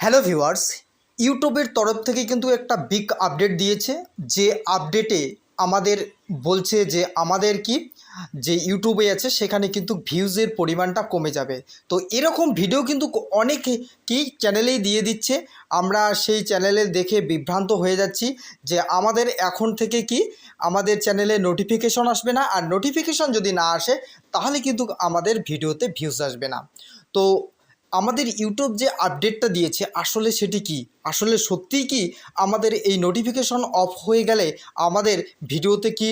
Hello viewers, ইউটিউবের তরফ থেকে কিন্তু একটা বিগ আপডেট দিয়েছে। যে আপডেটে আমাদের বলছে যে আমাদের কি, যে ইউটিউবে আছে, সেখানে কিন্তু ভিউজের পরিমাণটা কমে যাবে। তো এরকম ভিডিও কিন্তু অনেক কি চ্যানেলেই দিয়ে দিচ্ছে। আমরা সেই চ্যানেলে দেখে বিভ্রান্ত হয়ে যাচ্ছি যে আমাদের এখন থেকে কি আমাদের চ্যানেলে নোটিফিকেশন আসবে না। আর নোটিফিকেশন যদি না আসে, তাহলে কিন্তু আমাদের ভিডিওতে ভিউজ আসবে না। তো আমাদের ইউটিউব যে আপডেটটা দিয়েছে, আসলে সেটি কি? আসলে সত্যিই কি আমাদের এই নোটিফিকেশন অফ হয়ে গেলে আমাদের ভিডিওতে কি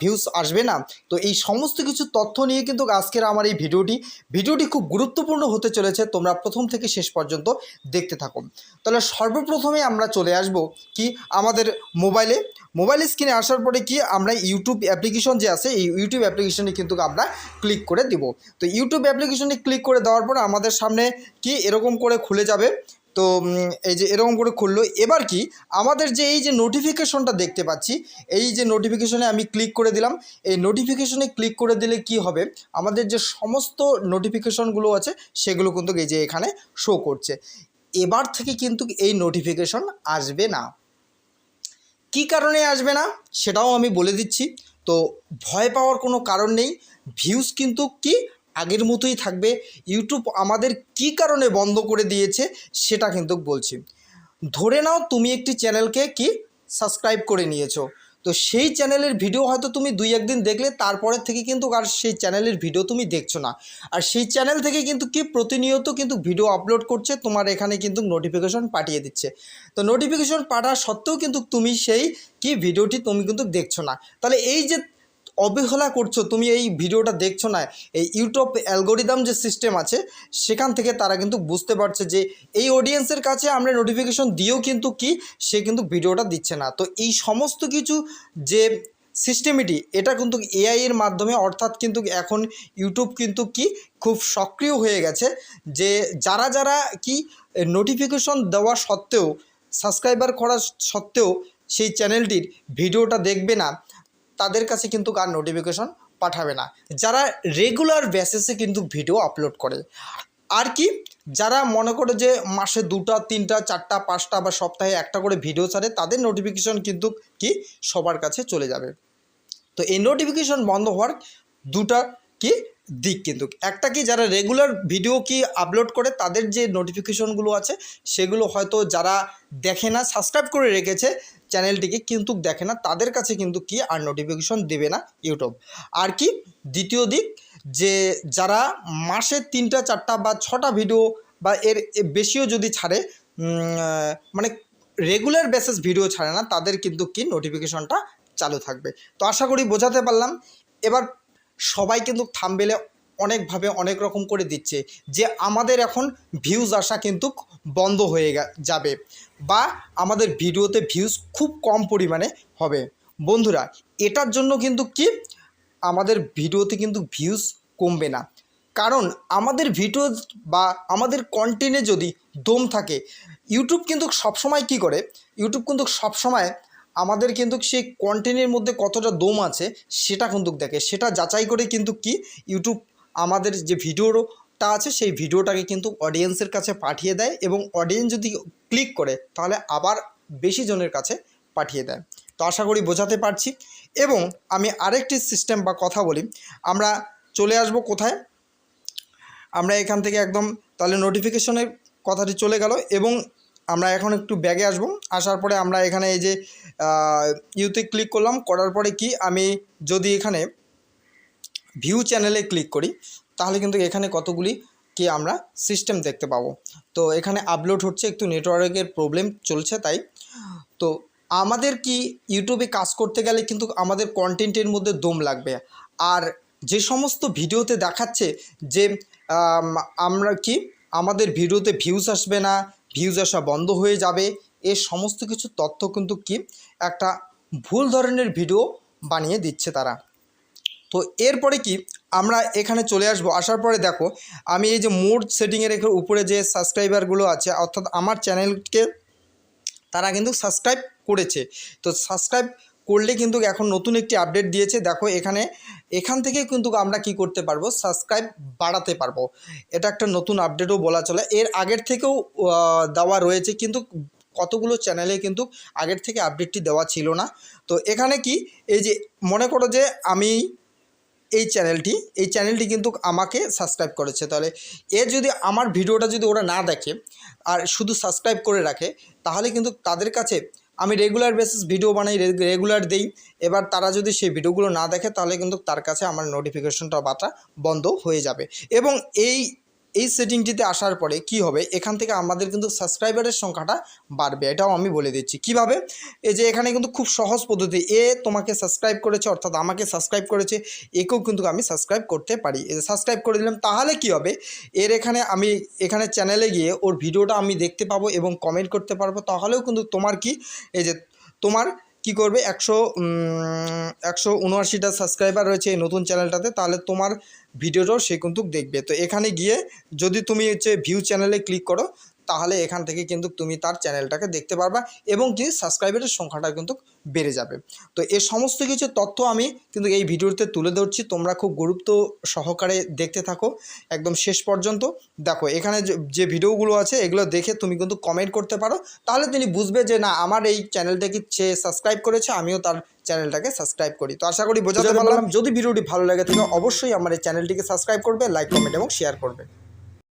ভিউজ আসবে না? তো এই সমস্ত কিছু তথ্য নিয়ে কিন্তু আজকের আমার এই ভিডিওটি ভিডিওটি খুব গুরুত্বপূর্ণ হতে চলেছে। তোমরা প্রথম থেকে শেষ পর্যন্ত দেখতে থাকো। তাহলে সর্বপ্রথমে আমরা চলে আসব কি আমাদের মোবাইলে মোবাইল স্ক্রিনে আসার পরে কি আমরা ইউটিউব অ্যাপ্লিকেশন যে আছে, এই ইউটিউব অ্যাপ্লিকেশনে কিন্তু আমরা ক্লিক করে দিব। তো ইউটিউব অ্যাপ্লিকেশনে ক্লিক করে দেওয়ার পর আমাদের সামনে কি এরকম করে খুলে যাবে। তো এই যে এরকম করে খুললো। এবার কি আমাদের যে এই যে নোটিফিকেশনটা দেখতে পাচ্ছি, এই যে নোটিফিকেশনে আমি ক্লিক করে দিলাম। এই নোটিফিকেশনে ক্লিক করে দিলে কি হবে? আমাদের যে সমস্ত নোটিফিকেশনগুলো আছে, সেগুলো কিন্তু এই যে এখানে শো করছে। এবার থেকে কিন্তু এই নোটিফিকেশন আসবে না। কি কারণে আসবে না সেটাও আমি বলে দিচ্ছি। তো ভয় পাওয়ার কোনো কারণ নেই। ভিউজ কিন্তু কি আগের মতোই থাকবে। ইউটিউব আমাদের কি কারণে বন্ধ করে দিয়েছে সেটা কিন্তু বলছি। ধরে নাও তুমি একটি চ্যানেলকে কি সাবস্ক্রাইব করে নিয়েছো। তো সেই চ্যানেলের ভিডিও হয়তো তুমি দুই একদিন দেখলে, তারপরের থেকে কিন্তু আর সেই চ্যানেলের ভিডিও তুমি দেখছ না। আর সেই চ্যানেল থেকে কিন্তু কি প্রতিনিয়ত কিন্তু ভিডিও আপলোড করছে, তোমার এখানে কিন্তু নোটিফিকেশন পাঠিয়ে দিচ্ছে। তো নোটিফিকেশন পাঠা সত্ত্বেও কিন্তু তুমি সেই কি ভিডিওটি তুমি কিন্তু দেখছ না। তাহলে এই যে অবহেলা করছ, তুমি এই ভিডিওটা দেখছ না, এই ইউটিউব অ্যালগোরিদম যে সিস্টেম আছে, সেখান থেকে তারা কিন্তু বুঝতে পারছে যে এই অডিয়েন্সের কাছে আমরা নোটিফিকেশন দিয়েও কিন্তু কি, সে কিন্তু ভিডিওটা দিচ্ছে না। তো এই সমস্ত কিছু যে সিস্টেমিটি এটা কিন্তু এআই এর মাধ্যমে, অর্থাৎ কিন্তু এখন ইউটিউব কিন্তু কি, খুব সক্রিয় হয়ে গেছে যে যারা যারা কি নোটিফিকেশন দেওয়া সত্ত্বেও সাবস্ক্রাইবার করা সত্ত্বেও, সেই চ্যানেলটির ভিডিওটা দেখবে না তাদের কাছে কিন্তু আর নোটিফিকেশন পাঠাবে না। যারা রেগুলার বেসিসে কিন্তু ভিডিও আপলোড করে। আর কি, যারা মনে করে যে মাসে দুটা, তিনটা, চারটা, পাঁচটা বা সপ্তাহে একটা করে ভিডিও ছাড়ে, তাদের নোটিফিকেশন কিন্তু কি সবার কাছে চলে যাবে। তো এই নোটিফিকেশন বন্ধ হওয়ার দুটা কি দিক কিন্তু। একটা কি যারা রেগুলার ভিডিও কি আপলোড করে, তাদের যে নোটিফিকেশনগুলো আছে, সেগুলো হয়তো যারা দেখে না সাবস্ক্রাইব করে রেখেছে চ্যানেলটিকে কিন্তু দেখে না, তাদের কাছে কিন্তু কি আর নোটিফিকেশন দেবে না ইউটিউব আর কি, দ্বিতীয় দিক, যে যারা মাসে তিনটা, চারটা বা ছটা ভিডিও বা এর বেশিও যদি ছাড়ে মানে রেগুলার বেসিস ভিডিও ছাড়ে না, তাদের কিন্তু কি নোটিফিকেশনটা চালু থাকবে। তো আশা করি বোঝাতে পারলাম। এবার সবাই কিন্তু থামবেলে অনেকভাবে অনেক রকম করে দিচ্ছে, যে আমাদের এখন ভিউজ আসা কিন্তু বন্ধ হয়ে যাবে বা আমাদের ভিডিওতে ভিউজ খুব কম পরিমাণে হবে। বন্ধুরা, এটার জন্য কিন্তু কি? আমাদের ভিডিওতে কিন্তু ভিউজ কমবে না। কারণ আমাদের ভিডিও বা আমাদের কন্টেন্টে যদি দম থাকে ইউটিউব কিন্তু সবসময় কি করে? ইউটিউব কিন্তু সবসময় আমাদের কিন্তু সেই কন্টেন্টের মধ্যে কতটা দম আছে, সেটা কিন্তু দেখে। সেটা যাচাই করে কিন্তু কি? ইউটিউব আমাদের যে ভিডিওটা আছে, সেই ভিডিওটাকে কিন্তু অডিয়েন্সের কাছে পাঠিয়ে দেয় এবং অডিয়েন্স যদি ক্লিক করে, তাহলে আবার বেশি জনের কাছে পাঠিয়ে দেয়। তো আশা করি বোঝাতে পারছি। এবং আমি আরেকটি সিস্টেম বা কথা বলি। আমরা চলে আসব কোথায়? আমরা এখান থেকে একদম তাহলে নোটিফিকেশনের কথাটি চলে গেল এবং আমরা এখন একটু ব্যাগে আসব। আসার পরে আমরা এখানে এই যে ইউতে ক্লিক করলাম। করার পরে কি? আমি যদি এখানে ভিউ চ্যানেলে ক্লিক করি, তাহলে কিন্তু এখানে কতগুলি কি আমরা সিস্টেম দেখতে পাবো। তো এখানে আপলোড হচ্ছে, একটু নেটওয়ার্কের প্রবলেম চলছে তাই। তো আমাদের কি ইউটিউবে কাজ করতে গেলে কিন্তু আমাদের কন্টেন্টের মধ্যে দম লাগবে। আর যে সমস্ত ভিডিওতে দেখাচ্ছে যে আমরা কি আমাদের ভিডিওতে ভিউজ আসবে না ভিউজ আসা বন্ধ হয়ে যাবে, এ সমস্ত কিছু তথ্য কিন্তু কি একটা ভুল ধরনের ভিডিও বানিয়ে দিচ্ছে তারা। তো এরপরে কি আমরা এখানে চলে আসব। আসার পরে দেখো, আমি এই যে মোড সেটিংয়ের এখানে উপরে যে সাবস্ক্রাইবারগুলো আছে, অর্থাৎ আমার চ্যানেলকে তারা কিন্তু সাবস্ক্রাইব করেছে। তো সাবস্ক্রাইব করলে কিন্তু এখন নতুন একটি আপডেট দিয়েছে। দেখো এখানে, এখান থেকে কিন্তু আমরা কি করতে পারব? সাবস্ক্রাইব বাড়াতে পারব। এটা একটা নতুন আপডেটও বলা চলে। এর আগের থেকেও দেওয়া রয়েছে, কিন্তু কতগুলো চ্যানেলে কিন্তু আগের থেকে আপডেটটি দেওয়া ছিল না। তো এখানে কি, এই যে মনে করো যে আমি এই চ্যানেলটি এই চ্যানেলটি কিন্তু আমাকে সাবস্ক্রাইব করেছে। তাহলে এ যদি আমার ভিডিওটা যদি ওরা না দেখে আর শুধু সাবস্ক্রাইব করে রাখে, তাহলে কিন্তু তাদের কাছে আমি রেগুলার বেসিস ভিডিও বানাই রেগুলার দেই। এবার তারা যদি সেই ভিডিওগুলো না দেখে, তাহলে কিন্তু তার কাছে আমার নোটিফিকেশনটা বাতা বন্ধ হয়ে যাবে। এবং এই এই সেটিংটিতে আসার পরে কি হবে? এখান থেকে আমাদের কিন্তু সাবস্ক্রাইবারের সংখ্যাটা বাড়বে, এটাও আমি বলে দিচ্ছি। কীভাবে? এই যে এখানে কিন্তু খুব সহজ পদ্ধতি। এ তোমাকে সাবস্ক্রাইব করেছে, অর্থাৎ আমাকে সাবস্ক্রাইব করেছে, একেও কিন্তু আমি সাবস্ক্রাইব করতে পারি। সাবস্ক্রাইব করে দিলাম, তাহলে কি হবে? এর এখানে আমি এখানে চ্যানেলে গিয়ে ওর ভিডিওটা আমি দেখতে পাবো এবং কমেন্ট করতে পারব। তাহলেও কিন্তু তোমার কি? এই যে তোমার কি করবে? একশো একশো উনআশিটা সাবস্ক্রাইবার রয়েছে এই নতুন চ্যানেলটাতে তাহলে তোমার ভিডিওটাও সে কিন্তু দেখবে। তো এখানে গিয়ে যদি তুমি হচ্ছে ভিউ চ্যানেলে ক্লিক করো তাহলে এখান থেকে কিন্তু তুমি তার চ্যানেলটাকে দেখতে পারবা এবং কি সাবস্ক্রাইবারের সংখ্যাটা কিন্তু বেড়ে যাবে। তো এ সমস্ত কিছু তথ্য আমি কিন্তু এই ভিডিওতে তুলে ধরছি। তোমরা খুব গুরুত্ব সহকারে দেখতে থাকো। একদম শেষ পর্যন্ত দেখো এখানে যে- যে ভিডিওগুলো আছে এগুলো দেখে তুমি কিন্তু কমেন্ট করতে পারো। তাহলে তিনি বুঝবে যে না আমার এই চ্যানেলটাকে সে সাবস্ক্রাইব করেছে আমিও তার চ্যানেলটাকে সাবস্ক্রাইব করি। তো আশা করি বোঝাতে পারলাম। যদি ভিডিওটি ভালো লাগে থাকে অবশ্যই আমার এই চ্যানেলটিকে সাবস্ক্রাইব করবে লাইক কমেন্ট এবং শেয়ার করবে।